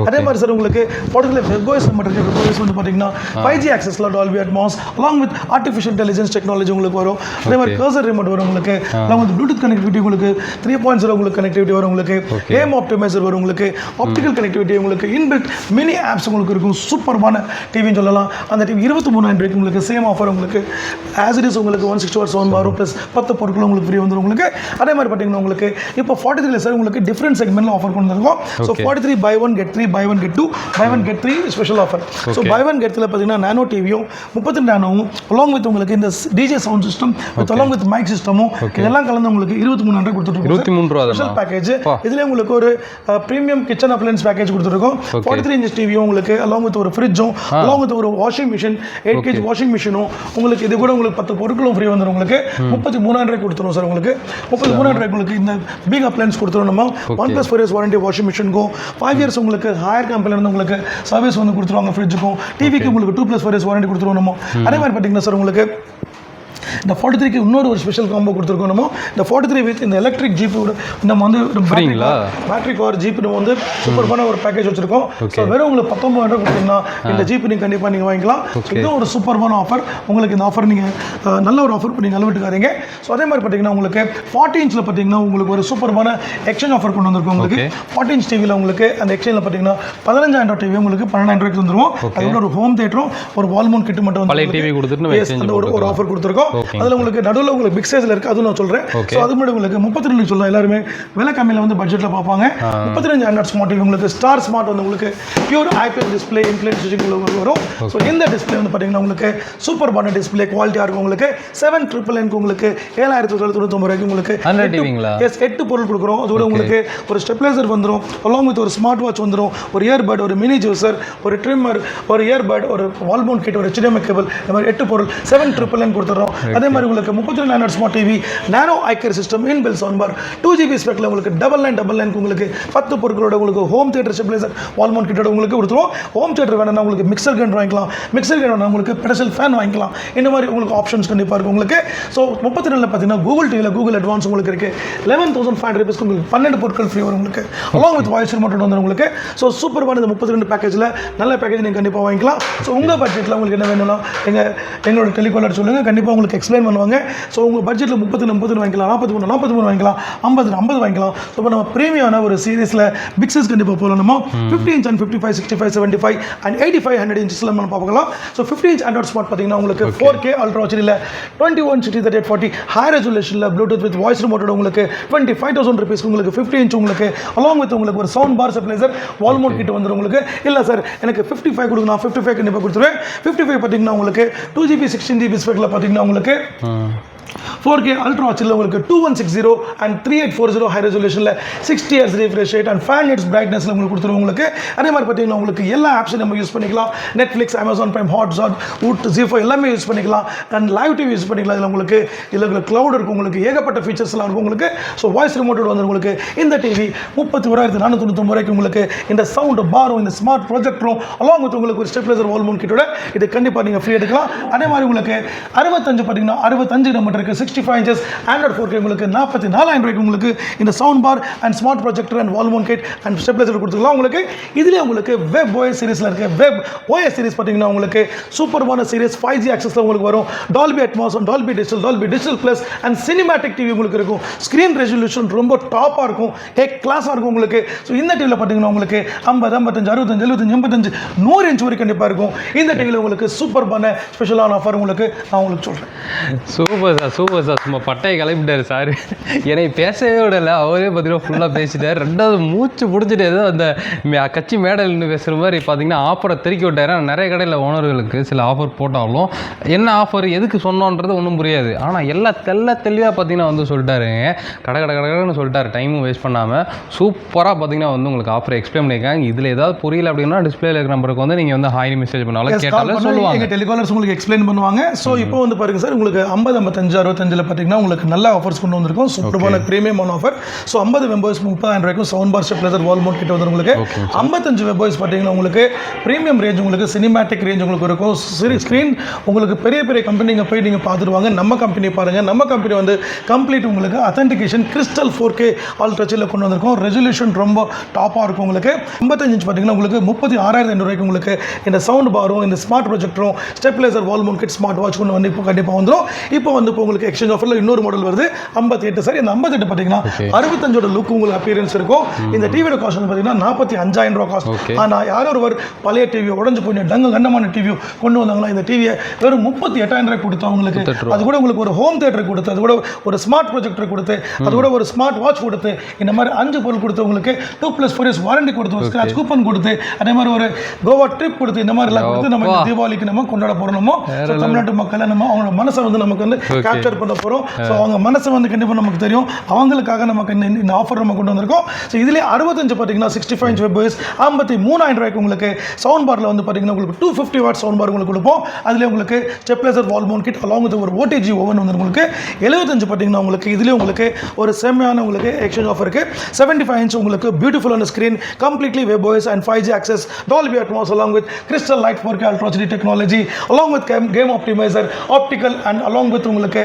S1: அதே மாதிரி சார் உங்களுக்கு படத்தில் வெப்வாய்ஸ் மட்டும் இருக்கு. வெப்வாய்ஸ் வந்து பார்த்தீங்கன்னா five G ஆக்சஸில் Dolby Atmos along with artificial intelligence technology உங்களுக்கு வரும். அதே மாதிரி கர்சர் ரிமோட் வரும் உங்களுக்கு. அலாங் வித் ப்ளூடூத் கனெக்டிவிட்டி உங்களுக்கு த்ரீ பாயிண்ட் ஜீரோ உங்களுக்கு கனெக்டிவிட்டி வரும் உங்களுக்கு கேம் ஆப்டிமைசர் வரும் உங்களுக்கு ஆப்டிக்கல் கனெக்டிவிட்டி உங்களுக்கு இன்பில்ட் மினி ஆப்ஸ் உங்களுக்கு இருக்கும். சூப்பர்பான டிவின்னு சொல்லலாம். அந்த டிவி இருபத்தி மூணாயிரம் ரூபாய்க்கு உங்களுக்கு சேம் ஆஃபர் உங்களுக்கு. ஆஸ் இட் இஸ் உங்களுக்கு ஒன் சிக்ஸ்டி வாட் சவுண்ட் வரும் ப்ளஸ் பத்து பொருட்கள் உங்களுக்கு ஃப்ரீ வந்துடும் உங்களுக்கு. அதே மாதிரி பார்த்தீங்கன்னா உங்களுக்கு இப்போ ஃபார்ட்டி த்ரீல சார் உங்களுக்கு டிஃப்ரெண்ட் செக்மெண்ட்ல ஆஃபர் கொண்டு வந்திருக்கோம் so forty three buy one get three buy one get two buy one get three special offer so buy one get த்ரீல பார்த்தீங்கன்னா நானோ டிவியும் முப்பத்தி நானோவும் அலாங் வித் உங்களுக்கு இந்த DJ sound system with along with mic சிஸ்டமும் இதெல்லாம் கலந்து உங்களுக்கு இருபத்தி மூணு ரூபாய் கொடுத்துருக்கோம்
S2: இருபத்தி மூணு ரூபா
S1: ஸ்பெஷல் பேக்கேஜ் இதுல உங்களுக்கு ஒரு ப்ரீமியம் கிச்சன் அப்ளைன்ஸ் பேக்கேஜ் கொடுத்துருக்கோம். ஃபார்ட்டி த்ரீ இன்ச் டிவியும் உங்களுக்கு அலாங் வித் ஒரு ஃப்ரிட்ஜும் அலாங் வித் ஒரு வாஷிங் மிஷின் எயிட் கேஜ் வாஷிங் மிஷினும் உங்களுக்கு இது கூட உங்களுக்கு பத்து பொருட்களும் ஃப்ரீ வந்துடும் உங்களுக்கு. முப்பத்தி மூணாயிரம் ரூபாய் கொடுத்துருவோம் சார் உங்களுக்கு. முப்பத்தி மூணாயிரம் ரூபாய் உங்களுக்கு இந்த பிக் அப்ளைன்ஸ் கொடுத்துருவோம் நம்ம. One plus four years warranty washing மிஷினுக்கும் five years உங்களுக்கு ஹையர் கம்பெனிலேருந்து உங்களுக்கு சர்வீஸ் வந்து கொடுத்துருவாங்க ஃப்ரிட்ஜுக்கும் டிவிக்கு உங்களுக்கு two plus four years warranty கொடுத்துருவோம் நம்ம. அதே மாதிரி பார்த்தீங்கன்னா சார் உங்களுக்கு இந்த ஃபார்ட்டி த்ரீக்கு இன்னொரு ஒரு ஸ்பெஷல் காம்போ கொடுத்துருக்கோம். நம்ம இந்த ஃபார்ட்டி த்ரீ வித் இந்த எலக்ட்ரிக் ஜீப் நம்ம வந்து? பேட்டரி கார் ஜீப் நம்ம வந்து சூப்பர்பான ஒரு பேக்கேஜ் வச்சிருக்கோம். ஸோ வெறும் உங்களுக்கு பத்தொம்பது ரூபாய் கொடுத்தீங்கன்னா இந்த ஜீப் நீங்கள் கண்டிப்பாக நீங்கள் வாங்கிக்கலாம். இதுவும் ஒரு சூப்பர்பான ஆஃபர் உங்களுக்கு இந்த ஆஃபர் நீங்கள் நல்ல ஒரு ஆஃபர் நீங்கள் அளவிட்டுக்காதீங்க. ஸோ அதே மாதிரி பார்த்தீங்கன்னா உங்களுக்கு ஃபார்ட்டி இன்ச்சில் பார்த்தீங்கன்னா உங்களுக்கு ஒரு சூப்பர்பான எக்ஸ்சேஞ்ச் ஆஃபர் கொண்டு வந்திருக்கோம் உங்களுக்கு. ஃபார்ட்டி இன்ச் டிவியில் உங்களுக்கு அந்த எக்ஸ்சேஞ்சில் பார்த்தீங்கன்னா பதினஞ்சாயிரம் டிவி உங்களுக்கு பன்னெண்டாயிரம் ரூபாய்க்கு வந்துருவோம் அதோட ஒரு ஹோம் தேட்டரும் ஒரு வால்மோன் கிட்ட மட்டும் வந்து
S2: exchange
S1: அந்த ஒரு. ஆஃபர் கொடுத்துருக்கோம். அதில் உங்களுக்கு நடுவில் உங்களுக்கு பிக் சைஸில் இருக்குது அதுவும் நான் சொல்கிறேன். ஸோ அது முன்னாடி உங்களுக்கு முப்பத்தி ரெண்டு சொல்லலாம் எல்லாருமே விலை கம்மியில் வந்து பட்ஜெட்டில் பார்ப்பாங்க. முப்பத்தி ரெண்டு ஆண்ட்ராய்ட் ஸ்மார்ட் உங்களுக்கு ஸ்டார் ஸ்மார்ட் வந்து உங்களுக்கு பியூர் ஐபிஎஸ் டிஸ்பிளே ஸ்விட்சிங் உங்களுக்கு வரும். ஸோ இந்த டிஸ்பிளே வந்து பார்த்தீங்கன்னா உங்களுக்கு சூப்பர் பான டிஸ்பிளே குவாலிட்டியாக இருக்கும் உங்களுக்கு. செவன் ட்ரிபிள் எனக்கு உங்களுக்கு ஏழாயிரத்தி தொள்ளாயிரத்தி தொண்ணூத்தொம்பது ரூபாய்க்கு உங்களுக்கு
S2: ஹண்ட்ரட்
S1: எஸ் எட்டு பொருள் கொடுக்குறோம். அதோட உங்களுக்கு ஒரு ஸ்டெப்லைசர் வந்துடும் அலாங் வித் ஒரு ஸ்மார்ட் வாட்ச் வந்துடும் ஒரு இயர்பட் ஒரு மினி ஜூசர் ஒரு ட்ரிம்மர் ஒரு இயர்பட் ஒரு வால்மோன் கிட் ஒரு HDMI கேபிள் இந்த மாதிரி எட்டு பொருள் செவன் ட்ரிபிள் நைன் கொடுத்துறோம். அதே மாதிரி உங்களுக்கு முப்பத்தி ரெண்டு hundred smart TV nano eye care system inbuilt sound bar two GB ஸ்பெக்கில் உங்களுக்கு டபுள் நைன் டபுள் நைன் உங்களுக்கு பத்து பொருட்களோட உங்களுக்கு home theatre stabiliser wall mount கிட்டோட உங்களுக்கு கொடுத்துருவோம். ஹோம் தியேட்டர் வேணும்னா உங்களுக்கு மிக்சர் கிரைண்டர் வாங்கிக்கலாம். மிக்சர் கிரைண்டர் உங்களுக்கு பெடசல் ஃபேன் வாங்கிக்கலாம். இந்த மாதிரி உங்களுக்கு ஆப்ஷன்ஸ் கண்டிப்பாக இருக்கும் உங்களுக்கு. ஸோ முப்பத்தி ரெண்டில் பார்த்தீங்கன்னா கூகுள் டிவியில் கூகுள் அட்வான்ஸ் உங்களுக்கு இருக்குது லெவன் தௌசண்ட் ஃபைவ் ஹண்ட்ரட் உங்களுக்கு பன்னெண்டு பொருட்கள் ஃப்ரீ வரும் உங்களுக்கு. அலாங் வித் வாய்ஸ் மட்டும் வந்து உங்களுக்கு. ஸோ சூப்பர்பான இந்த முப்பத்தி ரெண்டு பேக்கேஜில் நல்ல பேக்கேஜ் நீங்கள் கண்டிப்பாக வாங்கிக்கலாம். ஸோ உங்கள் பட்ஜெட்டில் உங்களுக்கு என்ன வேணும்னா எங்கள் எங்களோட டெலிகாலர் சொல்லுங்கள் கண்டிப்பாக உங்களுக்கு எக்ஸ்பிளைன் பண்ணுவாங்க. ஸோ உங்கள் பட்ஜெட்டில் முப்பத்தி முப்பது வாங்கிக்கலாம் நாற்பத்தி மூணு நாற்பத்தி மூணு வாங்கிக்கலாம் ஐம்பது ஐம்பது வாங்கிக்கலாம். ஸோ இப்போ நம்ம ப்ரீமியமான ஒரு சீரிஸில் பிக் சைஸ் கண்டிப்பாக போகலாம் நம்ம fifty inch and fifty five sixty five seventy five and eighty five hundred இன்ச்சஸில் நம்ம பார்க்கலாம். So fifty inch Android smart பார்த்தீங்கன்னா உங்களுக்கு four K ultra வச்சில் twenty one sixty thirty eight forty high ரெசல்யூஷனில் Bluetooth with voice ரிமோட்டோட உங்களுக்கு twenty five thousand rupees உங்களுக்கு fifty inch உங்களுக்கு along with உங்களுக்கு ஒரு சவுண்ட் பார் ஸ்டெபிளைசர் வால்மோட் கிட்ட வந்துடும் உங்களுக்கு. இல்லை சார் எனக்கு ஃபிஃப்டி ஃபைவ் கொடுங்க நான் ஃபிஃப்டி ஃபைவ் கண்டிப்பாக கொடுத்துருவேன். ஃபிஃப்டி ஃபைவ் பார்த்தீங்கன்னா உங்களுக்கு டூ ஜிபி சிக்ஸ்டீன் ஜிபி ஸ்பெக்கில் பார்த்தீங்கன்னா உங்களுக்கு के ஃபோர் கே அல்ட்ரா வாட்சில் உங்களுக்கு two one six zero and three eight four zero high ரெசல்யூஷனில் sixty hertz refresh rate and fan இயர்ஸ் பிரைட்னஸில் உங்களுக்கு கொடுத்துருவோம் உங்களுக்கு. அதே மாதிரி பார்த்தீங்கன்னா உங்களுக்கு எல்லா ஆப்ஸும் நம்ம யூஸ் பண்ணிக்கலாம். Netflix Amazon Prime Hotstar Voot ஜீஃபோ எல்லாமே யூஸ் பண்ணிக்கலாம். அண்ட் லைவ் டிவி யூஸ் பண்ணிக்கலாம். இதில் உங்களுக்கு இதில் க்ளவுட் இருக்கும் உங்களுக்கு ஏகப்பட்ட ஃபீச்சர்ஸ்லாம் இருக்கும் உங்களுக்கு. ஸோ வாய்ஸ் ரிமோட்டோட வந்து உங்களுக்கு இந்த டிவி முப்பத்தி ஓராயிரத்தி நானூற்றி தொண்ணூத்தொம்பது ரூபாய்க்கு உங்களுக்கு இந்த சவுண்டு பாரும் இந்த ஸ்மார்ட் ப்ரொஜெக்டரும் அலாங் வித் உங்களுக்கு ஒரு ஸ்டெப்லைசர் வால் மூன் கிட்டோட இது கண்டிப்பாக நீங்கள் ஃப்ரீ எடுக்கலாம். அதே மாதிரி உங்களுக்கு அறுபத்தஞ்சு பார்த்தீங்கன்னா அறுபத்தஞ்சு நம்ம இருக்குது sixty five inches Android four K உங்களுக்கு நாற்பத்தி நாலாயிரம் ரூபாய்க்கு உங்களுக்கு இந்த sound bar and smart projector and wall mount kit and stabiliser கொடுத்துக்கலாம். உங்களுக்கு இதிலே உங்களுக்கு வெப் ஓஎஸ் சீரிஸில் இருக்க வெப் ஓஎஸ் சீரிஸ் பார்த்தீங்கன்னா உங்களுக்கு சூப்பர்மான சீரிஸ் ஃபைவ் ஜி ஆக்சஸில் உங்களுக்கு வரும். Dolby Atmos Dolby digital Dolby digital plus and cinematic TV உங்களுக்கு இருக்கும். ஸ்க்ரீன் ரெசல்யூஷன் ரொம்ப டாப்பாக இருக்கும். ஹே கிளாஸாக இருக்கும் உங்களுக்கு. ஸோ இந்த டிவியில் பார்த்தீங்கன்னா உங்களுக்கு ஐம்பது ஐம்பத்தஞ்சு அறுபத்தஞ்சு எழுபத்தஞ்சு எண்பத்தஞ்சு நூறு இன்ச் வரைக்கும் கண்டிப்பாக இருக்கும். இந்த டிவியில் உங்களுக்கு சூப்பர் பண்ண ஸ்பெஷலான ஆஃபர் உங்களுக்கு நான் உங்களுக்கு சொல்கிறேன்
S2: சூப்பர் சார் சூப்பர் சார் சும்மா பட்டையை கிளம்பிட்டாரு சார் என்னை பேசவே விடல. அவரே பார்த்தீங்கன்னா ஃபுல்லாக பேசிட்டார். ரெண்டாவது மூச்சு பிடிச்சிட்டு ஏதோ அந்த கட்சி மேடல் நின்று பேசுகிற மாதிரி பார்த்தீங்கன்னா ஆஃபரை திருக்கி விட்டாரு. நிறைய கடையில் ஓனர்களுக்கு சில ஆஃபர் போட்டாலும் என்ன ஆஃபர் எதுக்கு சொன்னோன்றது ஒன்றும் புரியாது. ஆனால் எல்லாம் தெல்ல தெளிவாக பார்த்தீங்கன்னா வந்து சொல்லிட்டாருங்க கடை கடை கடைன்னு சொல்லிட்டாரு. டைமும் வேஸ்ட் பண்ணாமல் சூப்பராக பார்த்தீங்கன்னா வந்து உங்களுக்கு ஆஃபர் எக்ஸ்பிளைன் பண்ணியிருக்காங்க. இதில் ஏதாவது புரியல அப்படின்னா டிஸ்பிளேல இருக்கிற நம்பருக்கு வந்து நீங்கள் வந்து ஹாய் மெசேஜ் பண்ணாலும் கேட்டாலும் சொல்லுவாங்க.
S1: டெலிகாலர்ஸ் உங்களுக்கு எக்ஸ்பிளைன் பண்ணுவாங்க. ஸோ இப்போ வந்து பாருங்க சார் உங்களுக்கு ஐம்பது ஐம்பத்தஞ்சு அறுபத்தஞ்சில் பார்த்தீங்கன்னா உங்களுக்கு நல்ல ஆஃபர்ஸ் கொண்டு வந்திருக்கோம். சூப்பரான ப்ரீமியமான ஆஃபர் ஸோ ஐம்பது வெம்போய்ஸ் முப்பதாயிரம் ரூபாய்க்கும் sound bar stabiliser wall mount கிட்ட வந்து உங்களுக்கு ஐம்பத்தஞ்சு வெம்போய்ஸ் பார்த்தீங்கன்னா உங்களுக்கு ப்ரீமியம் ரேஞ்ச் உங்களுக்கு சினிமேட்டிக் ரேஞ்ச் உங்களுக்கு இருக்கும். ஸ்க்ரீன் உங்களுக்கு பெரிய பெரிய கம்பெனிங்க போய் நீங்கள் பார்த்துருவாங்க. நம்ம கம்பெனி பாருங்கள் நம்ம கம்பெனி வந்து கம்ப்ளீட் உங்களுக்கு authentication crystal four K all டச்சில் கொண்டு வந்திருக்கோம். ரெசல்யூஷன் ரொம்ப டாப்பாக இருக்கும் உங்களுக்கு. ஐம்பத்தஞ்சு இன்ச் பார்த்தீங்கன்னா உங்களுக்கு முப்பத்தி ஆறாயிரத்தி ஐநூறுரூவாய்க்கு உங்களுக்கு இந்த சவுண்ட் பாரும் இந்த smart ப்ரொஜெக்டரும் stabiliser wall mount kit smart watch கொண்டு வந்து இப்போ கண்டிப்பாக வந்துடும் இப்போ வந்து இப்போ உங்களுக்கு எக்ஸ்சேஞ்ச் ஆஃபரில் இன்னொரு மாடல் வருது. ஐம்பத்தி எட்டு சார் இந்த ஐம்பத்தெட்டு பார்த்தீங்கன்னா அறுபத்தஞ்சோட லுக் உங்களுக்கு அப்பியரன்ஸ் இருக்கும். இந்த டிவியோட காஸ்ட் வந்து பார்த்தீங்கன்னா நாற்பத்தி அஞ்சாயிரம் ரூபா காஸ்ட். ஆனால் யாரோ ஒருவர் பழைய டிவி உடஞ்சு போய் டங்கு கண்டமான டிவி கொண்டு வந்தாங்களா இந்த டிவியை வெறும் முப்பத்தி எட்டாயிரம் ரூபாய் கொடுத்து அவங்களுக்கு அது கூட உங்களுக்கு ஒரு ஹோம் தேட்டர் கொடுத்து அது கூட ஒரு ஸ்மார்ட் ப்ரொஜெக்டர் கொடுத்து அது கூட ஒரு ஸ்மார்ட் வாட்ச் கொடுத்து இந்த மாதிரி அஞ்சு பொருள் கொடுத்து உங்களுக்கு two plus four years warranty கொடுத்து ஒரு ஸ்க்ராச் கூப்பன் கொடுத்து அதே மாதிரி ஒரு கோவா ட்ரிப் கொடுத்து இந்த மாதிரிலாம் கொடுத்து நம்ம தீபாவளிக்கு நம்ம கொண்டாட போகிறோமோ தமிழ்நாட்டு மக்களை நம்ம அவங்களோட மனசை வந்து நமக்கு வந்து கேப்சர் பண்ண போகிறோம் ஸோ அவங்க மனசை வந்து கண்டிப்பாக நமக்கு தெரியும். அவங்களுக்காக நமக்கு இந்த இந்த ஆஃபர் நம்ம கொண்டு வந்திருக்கோம். ஸோ இதுலேயே அறுபத்தஞ்சு பார்த்தீங்கன்னா சிக்ஸ்டி ஃபைவ் இன்ச் வெப் ஐம்பத்தி மூணாயிரம் ரூபாய்க்கு உங்களுக்கு சவுண்ட் பாரில் வந்து பார்த்தீங்கன்னா உங்களுக்கு two fifty watt sound bar உங்களுக்கு கொடுப்போம். அதில் உங்களுக்கு stabiliser wall mount kit along with ஒரு ஓடிஜி ஓவன் வந்து உங்களுக்கு எழுபத்தஞ்சு பார்த்தீங்கன்னா உங்களுக்கு இதுலேயே உங்களுக்கு ஒரு செம்மையான உங்களுக்கு எக்ஸ்சேஞ்ச் ஆஃபர் இருக்குது செவன்டி ஃபைவ் இன்ச் உங்களுக்கு பியூட்டிஃபுல்லான screen completely web OS and five G access Dolby Atmos along with crystal light four K ultracity technology along with game optimiser optical and along with உங்களுக்கு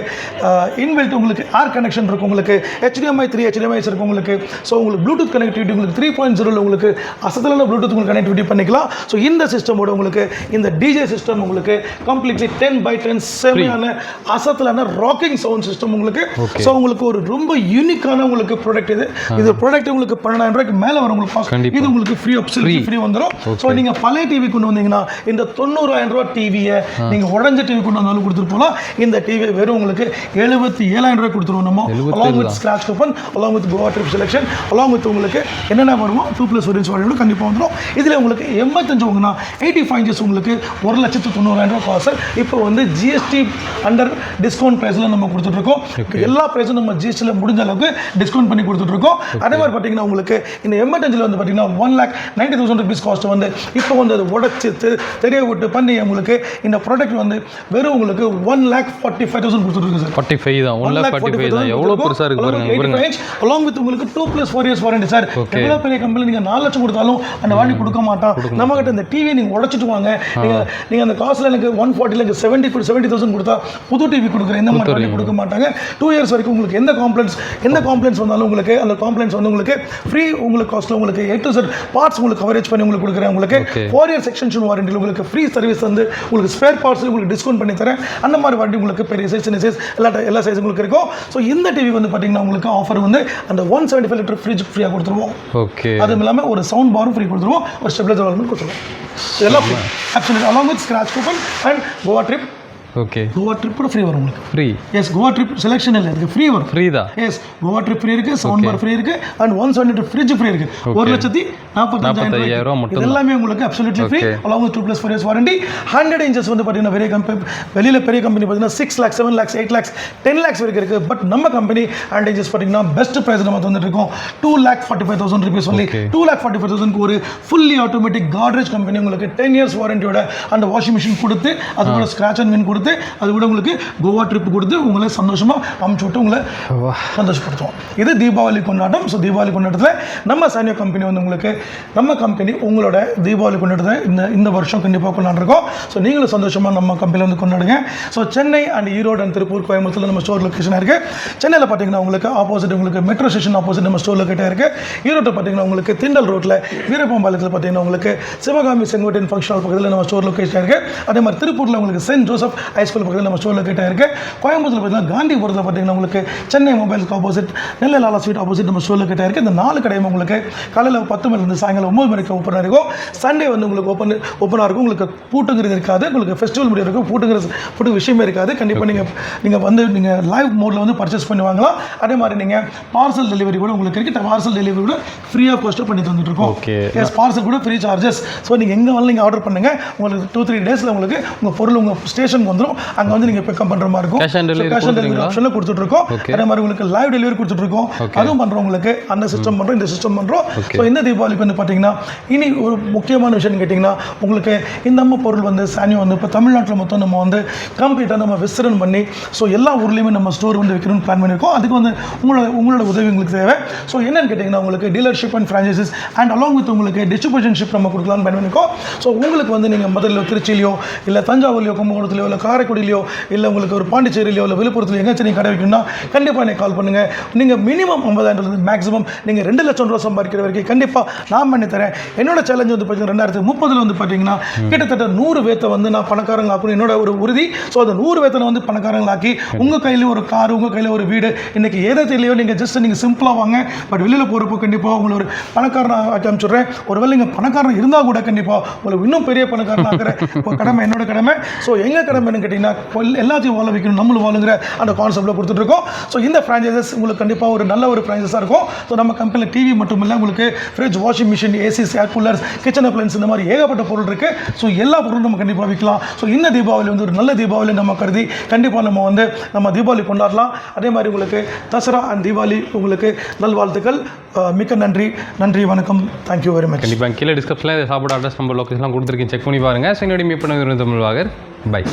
S1: inbuilt உங்களுக்கு air connection இருக்கும் உங்களுக்கு HDMI three HDMIs இருக்கும் உங்களுக்கு. So உங்களுக்கு Bluetooth connectivity உங்களுக்கு three point ஜீரோவில் உங்களுக்கு அசத்தலான ப்ளூடூத் உங்களுக்கு கனெக்டிவிட்டி பண்ணிக்கலாம். ஸோ இந்த சிஸ்டமோட உங்களுக்கு இந்த டிஜே சிஸ்டம் உங்களுக்கு கம்ப்ளீட்லி டென் பை டென் செமையான அசத்தலான ராக்கிங் சவுண்ட் சிஸ்டம் உங்களுக்கு. ஸோ உங்களுக்கு ஒரு ரொம்ப யூனிக்கான உங்களுக்கு ப்ராடக்ட் இது. இது ப்ராடக்ட் உங்களுக்கு பன்னெண்டாயிரம் ரூபாய்க்கு மேலே வரும் உங்களுக்கு. இது உங்களுக்கு ஃப்ரீ ஆப்ஷன் ஃப்ரீ வந்துடும் ஸோ நீங்கள் பழைய டிவி கொண்டு வந்தீங்கன்னா இந்த தொண்ணூறாயிரம் ரூபாய் டிவியை நீங்கள் உடஞ்ச டிவி கொண்டு வந்தாலும் கொடுத்துட்டு போகலாம். இந்த டிவி வெறும் உங்களுக்கு எழுபத்தி ஏழாயிரம் ரூபாய் கொடுத்துருவோம் நம்ம. Along with scratch coupon along with Goa trip selection along with உங்களுக்கு என்னென்ன வருமோ டூ ப்ளஸ் ஒரு இன்ச் கண்டிப்பாக வந்துடும் இதில் உங்களுக்கு எண்பத்தஞ்சு உங்கன்னா எயிட்டி ஃபைவ் இன்ச்சஸ் உங்களுக்கு ஒரு லட்சத்து தொண்ணூறாயிரம் ரூபாய் காசு இப்போ வந்து ஜிஎஸ்டி அண்டர் டிஸ்கவுண்ட் ப்ரைஸில் நம்ம கொடுத்துட்ருக்கோம். எல்லா ப்ரைஸும் நம்ம ஜிஎஸ்டியில் முடிஞ்ச அளவுக்கு டிஸ்கவுண்ட் பண்ணி கொடுத்துட்ருக்கோம். அதே மாதிரி பார்த்தீங்கன்னா உங்களுக்கு இந்த எண்பத்தஞ்சில் வந்து பார்த்தீங்கன்னா one lakh ninety thousand rupees cost வந்து இப்போ வந்து அதை உடச்சி தெரிய விட்டு பண்ணி உங்களுக்கு இந்த ப்ராடக்ட் வந்து வெறும் உங்களுக்கு one lakh forty five thousand கொடுத்துருக்கு சார்
S2: ஃபார்ட்டி ஃபைவ் தான். ஒன் லேக் ஃபார்ட்டி ஃபைவ் தான். எவ்வளோ பெருசாக இருக்கு பாருங்க பாருங்க
S1: அலாங் வித் உங்களுக்கு two plus four years warranty sir எவ்வளோ பெரிய கம்பெனி நீங்கள் நாலு லட்சம் கொடுத்தாலும் அந்த வாரண்டி கொடுக்க மாட்டான் நம்ம கிட்ட இந்த டிவி நீங்கள் உடச்சிட்டு வாங்க. நீங்கள் நீங்கள் அந்த காசில் எனக்கு ஒன் ஃபார்ட்டியில் எனக்கு செவன்ட்டி செவன்ட்டி தௌசண்ட் கொடுத்தா புது டிவி கொடுக்குறேன். இந்த மாதிரி கொடுக்க மாட்டாங்க. டூ இயர்ஸ் வரைக்கும் உங்களுக்கு எந்த காம்ப்ளைண்ட்ஸ் எந்த காம்ப்ளைண்ட்ஸ் வந்தாலும் உங்களுக்கு அந்த காம்ப்ளைண்ட்ஸ் வந்து உங்களுக்கு ஃப்ரீ உங்களுக்கு காஸ்ட்டில் உங்களுக்கு ஏ டு செட் பார்ட்ஸ் உங்களுக்கு கவரேஜ் பண்ணி உங்களுக்கு கொடுக்குறேன் உங்களுக்கு. ஃபோர் இயர்ஸ் எக்ஸ்டென்ஷன் வாரண்டியில் உங்களுக்கு ஃப்ரீ சர்வீஸ் வந்து உங்களுக்கு ஸ்பேர் பார்ட்ஸ் உங்களுக்கு டிஸ்கவுண்ட் பண்ணி தரேன். அந்த மாதிரி வாரண்டி உங்களுக்கு பெரிய சைஸ் சைஸ் எல்லா எல்லா சைஸ் உங்களுக்கு இருக்கும். ஸோ இந்த டிவி வந்து பார்த்தீங்கன்னா உங்களுக்கு ஆஃபர் வந்து அந்த one seventy five litre fridge ஃப்ரீயாக கொடுத்துருவோம்.
S2: ஓகே
S1: அதுவும் இல்லாமல் ஒரு சவுண்ட் பாரும் ஃப்ரீ கொடுத்துருவோம். ஒரு ஸ்டெபிலைசர் கொடுத்துருவோம். இதெல்லாம் free actually along with scratch coupon and Goa trip
S2: okay
S1: Goa ட்ரிப்போட free வரும் உங்களுக்கு.
S2: Free
S1: yes Goa trip selection இல்லை இதுக்கு ஃப்ரீ வரும்.
S2: ஃப்ரீ தான்?
S1: எஸ் கோவா ட்ரிப் ஃப்ரீ இருக்கு சவுண்ட் பார் ஃப்ரீ இருக்கு and one seventy fridge free இருக்கு. ஒரு லட்சத்தி நாற்பத்தஞ்சாயிரம்
S2: மட்டும்
S1: எல்லாமே உங்களுக்கு absolutely free with two plus four years warranty hundred inches வந்து பார்த்தீங்கன்னா பெரிய கம்பெனி வெளியில் பெரிய கம்பெனி பார்த்தீங்கன்னா six lakhs seven lakhs eight lakhs ten lakhs வரைக்கும் இருக்குது பட் நம்ம கம்பெனி ஹண்ட்ரட் இன்ச்சஸ் பார்த்தீங்கன்னா பெஸ்ட் ப்ரைஸ் நம்ம வந்துட்டு இருக்கோம். Two lakh forty five thousand rupees சொல்லி. Two lakh forty five thousand ஒரு ஃபுல்லி ஆட்டோமேட்டிக் காட்ரேஜ் கம்பெனி உங்களுக்கு டென் இயர்ஸ் வாரண்டியோட அந்த வாஷிங் மிஷின் கொடுத்து அது கூட ஸ்க்ராச் அண்ட் வின் கொடுத்து அது கூட உங்களுக்கு கோவா ட்ரிப் கொடுத்து உங்களை சந்தோஷமாக அமுச்சு விட்டு உங்களை சந்தோஷப்படுத்துவோம். இது தீபாவளி கொண்டாட்டம். ஸோ தீபாவளி கொண்டாட்டத்தில் நம்ம சானியோ கம்பெனி வந்து உங்களுக்கு நம்ம கம்பெனி உங்களோட தீபாவளி கொண்டாட்டத்தை இந்த இந்த வருஷம் கண்டிப்பாக கொண்டாடுறோம் ஸோ நீங்களும் சந்தோஷமாக நம்ம கம்பெனியில் வந்து கொண்டாடுங்க. So Chennai and Erode and Tiruppur Coimbatore நம்ம ஸ்டோர் லொக்கேஷன் இருக்குது சென்னையில் பார்த்தீங்கன்னா உங்களுக்கு ஆப்போசிட் உங்களுக்கு மெட்ரோ ஸ்டேஷன் ஆப்போசிட் நம்ம ஸ்டோர் லொக்கேட்டாக இருக்குது ஈரோட்டில் பார்த்தீங்கன்னா உங்களுக்கு திண்டல் ரோட்டில் வீரப்பம்பாளையத்தில் பார்த்தீங்கன்னா உங்களுக்கு சிவகாமி செங்கோட்டையன் ஃபங்க்ஷன் பக்கத்தில் நம்ம ஸ்டோர் லொக்கேஷன் இருக்குது அதே மாதிரி திருப்பூரில் உங்களுக்கு சென்ட் ஜோசப் ஹைஸ்கூல் பக்கத்தில் நம்ம ஸ்டோர் லொக்கேட்டாக இருக்குது கோயம்புத்தூர் பார்த்தீங்கன்னா காந்திபுரத்தில் பார்த்தீங்கன்னா உங்களுக்கு சென்னை மொபைலுக்கு opposite Nellai Lala sweet opposite நம்ம ஸ்டோர் லொக்கேட்டாக இருக்குது இந்த நாலு கடையும் உங்களுக்கு காலையில் பத்து மணிலேருந்து சாயங்காலம் ஒம்பது மணிக்கு ஓப்பனாக இருக்கும். சண்டே வந்து உங்களுக்கு ஓப்பன் ஓப்பனாக இருக்கும். உங்களுக்கு பூட்டுங்கிறது இருக்காது. உங்களுக்கு ஃபெஸ்டிவல் முடிவு இருக்கும் பூட்டுங்கிற பூட்டு விஷயமே இருக்காது. கண்டிப்பாக நீங்கள் நீங்கள் வந்து நீங்கள் லைவ் மோடில் வந்து பர்ச்சேஸ் பண்ணி வாங்கலாம் அதே மாதிரி நீங்கள் பார்சல் டெலிவரி கூட உங்களுக்கு இருக்குது பார்சல் டெலிவரி கூட ஃப்ரீ ஆஃப் காஸ்ட்டு பண்ணி தந்துட்டு இருக்கோம்.
S2: Okay.
S1: எஸ் பார்சல் கூட ஃப்ரீ சார்ஜஸ் ஸோ நீங்கள் எங்கே வேணாலும் நீங்கள் ஆர்டர் பண்ணுங்கள் உங்களுக்கு டூ த்ரீ டேஸில் உங்களுக்கு உங்கள் பொருள் உங்கள் ஸ்டேஷனுக்கு வந்துடும் அங்கே வந்து நீங்கள் பிக்கப் பண்ணுற மாதிரி இருக்கும் கேஷ் ஆன் டெலிவரி? ஆப்ஷனில் கொடுத்துட்ருக்கோம். அதே மாதிரி உங்களுக்கு லைவ் டெலிவரி கொடுத்துட்ருக்கோம். அதுவும் பண்ணுறோம் உங்களுக்கு அந்த சிஸ்டம் பண்ணுறோம் இந்த சிஸ்டம் பண்ணுறோம். ஸோ இந்த தீபாவளிக்கு வந்து பார்த்தீங்கன்னா இனி ஒரு முக்கியமான விஷயம் கேட்டிங்கன்னா உங்களுக்கு இந்த நம்ம பொருள் வந்து சானி வந்து இப்போ தமிழ்நாட்டில் மொத்தம் நம்ம வந்து கம்ப்ளீட்டாக நம்ம விஸ்தரன் பண்ணி ஸோ எல்லா ஊர்லேயுமே நம்ம ஸ்டோர் வந்து வைக்கணும்னு பிளான் பண்ணியிருக்கோம் அதுக்கு வந்து உங்களோட உங்களோட உதவி உங்களுக்கு தேவை ஸோ என்னன்னு கேட்டிங்கன்னா உங்களுக்கு dealership and franchises and along with உங்களுக்கு டிஸ்ட்ரிபியூஷன்ஷிப் நம்ம கொடுக்கலாம்னு பிளான் பண்ணியிருக்கோம் ஸோ உங்களுக்கு வந்து நீங்கள் முதல்ல திருச்சியிலையோ இல்லை தஞ்சாவூர்லையோ கும்பகோணத்துலையோ இல்லை காரைக்குடியிலையோ இல்லை உங்களுக்கு ஒரு பாண்டிச்சேரியிலையோ இல்லை விழுப்புரத்துலையோ எங்கேயாச்சும் நீங்கள் கடை வைக்கணும்னா கண்டிப்பாக எனக்கு கால் பண்ணுங்கள் நீங்கள் மினிமம் ஐம்பதாயிரம் மேக்ஸிமம் நீங்கள் ரெண்டு லட்சம் ரூபா சம்பாதிக்கிற வரைக்கும் கண்டிப்பாக நான் பண்ணி தரேன். என்னோட சேலஞ்ச் வந்து பார்த்தீங்கன்னா ரெண்டாயிரத்தி முப்பதில் வந்து பார்த்தீங்கன்னா கிட்டத்தட்ட நூறு பேத்தை வந்து நான் பணக்காரங்க ஆக்கணும். என்னோட ஒரு உறுதி. ஸோ அந்த நூறு பேத்தனை வந்து பணக்காரங்களாக்கி உங்கள் கையில் ஒரு கார் உங்கள் கையில் ஒரு வீடு. இன்னைக்கு எதை தெரியலையோ நீங்கள் ஜஸ்ட் நீங்கள் சிம்பிளாக வாங்க. பட் வெளியில் போகிறப்போ கண்டிப்பாக உங்களை ஒரு பணக்காரன் ஆக்கி அனுப்பிச்சுட்றேன். ஒருவேளை நீங்கள் பணக்காரன் இருந்தால் கூட கண்டிப்பாக உங்களுக்கு இன்னும் பெரிய பணக்காரன் ஆக்கிற ஒரு கடமை என்னோட கடமை. ஸோ எங்கள் கடமை கேட்டிங்கன்னா எல்லாத்தையும் வாழ வைக்கணும். நம்மளும் வாழுங்கிற அந்த கான்செப்ட்டில் கொடுத்துட்ருக்கோம். ஸோ இந்த ஃப்ரான்ச்சைசஸ் உங்களுக்கு கண்டிப்பாக ஒரு நல்ல ஒரு ஃப்ரான்ச்சைஸாக இருக்கும். ஸோ நம்ம கம்பெனியில் டிவி மட்டும் இல்லை உங்களுக்கு fridge washing machine ACs air coolers kitchen appliances இந்த மாதிரி ஏகப்பட்ட பொருள் இருக்குது ஸோ எல்லா பொருளும் நம்ம கண்டிப்பாக விற்கலாம் ஸோ இந்த தீபாவளி வந்து ஒரு நல்ல தீபாவளி நம்ம கருதி கண்டிப்பாக நம்ம வந்து நம்ம தீபாவளி கொண்டாடலாம். அதே மாதிரி உங்களுக்கு தசரா அண்ட் தீபாவளி உங்களுக்கு நல்வாழ்த்துக்கள். மிக்க நன்றி. நன்றி வணக்கம். தேங்க்யூ வெரி மச்
S2: கண்டிப்பாக கீழே டிஸ்கிரிப்ஷனில் சாப்பிட அட்ரஸ் நம்பர் லொக்கேஷன்லாம் கொடுத்துருக்கேன். செக் பண்ணி பாருங்கள் ஸோ என்னுடைய மீட் பண்ண தமிழ் வாகர். பை